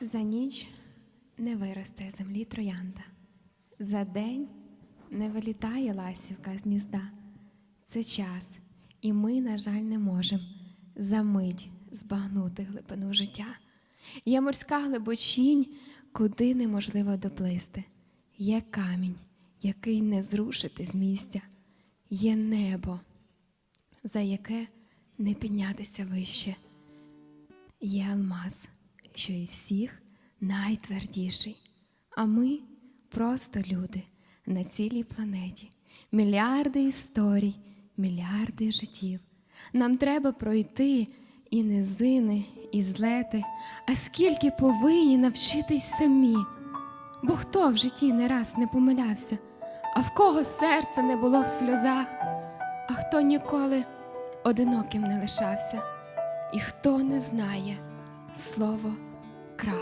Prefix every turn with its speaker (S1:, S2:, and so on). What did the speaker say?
S1: За ніч не виросте землі троянда, за день не вилітає ласівка з гнізда. Це час, і ми, на жаль, не можемо за мить збагнути глибину життя. Є морська глибочінь, куди неможливо доплисти. Є камінь, який не зрушити з місця. Є небо, за яке не піднятися вище. Є алмаз, що із всіх найтвердіший. А ми просто люди на цілій планеті. Мільярди історій, мільярди життів. Нам треба пройти і низини, і злети, а скільки повинні навчитись самі. Бо хто в житті не раз не помилявся, а в кого серце не було в сльозах, а хто ніколи одиноким не лишався, і хто не знає слово крах.